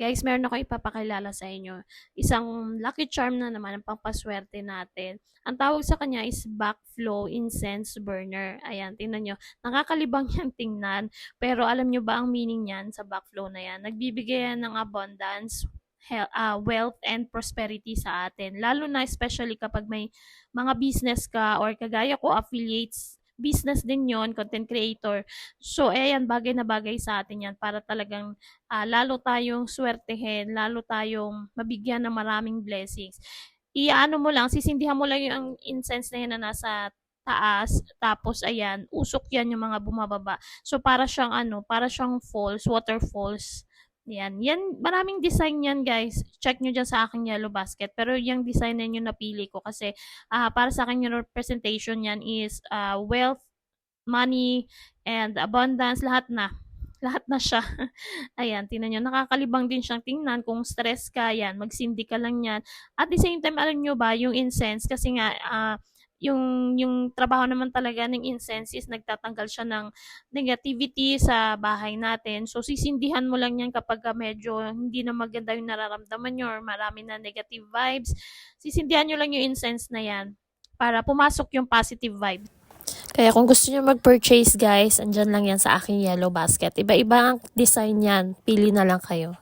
Guys, meron ako ipapakilala sa inyo. Isang lucky charm na naman ang pampaswerte natin. Ang tawag sa kanya is backflow incense burner. Ayan, tingnan nyo. Nakakalibang yan tingnan. Pero alam nyo ba ang meaning niyan sa backflow na yan? Nagbibigay yan ng abundance, health, wealth, and prosperity sa atin. Lalo na especially kapag may mga business ka or kagaya ko, affiliates, business din yon content creator. So, ayan, bagay na bagay sa atin yan para talagang ah, lalo tayong swertehin, lalo tayong mabigyan ng maraming blessings. Iano mo lang, sisindihan mo lang yung incense na yan na nasa taas, tapos ayan, usok yan yung mga bumababa. So, para siyang ano, para siyang falls, waterfalls. Yan. Yan, maraming design yan, guys. Check nyo dyan sa aking yellow basket. Pero yung design na yung napili ko kasi ah, para sa akin yung representation yan is ah, wealth, money, and abundance, lahat na. Lahat na siya. Ayan, tingnan nyo. Nakakalibang din siyang tingnan. Kung stress ka, yan, magsindi ka lang yan. At the same time, alam nyo ba, yung incense, kasi nga, ah, yung, yung trabaho naman talaga ng incense is nagtatanggal siya ng negativity sa bahay natin. So, sisindihan mo lang yan kapag ka medyo hindi na maganda yung nararamdaman nyo or marami na negative vibes. Sisindihan nyo lang yung incense na yan para pumasok yung positive vibe. Kaya kung gusto nyo mag-purchase guys, andyan lang yan sa aking yellow basket. Iba-iba ang design yan. Pili na lang kayo.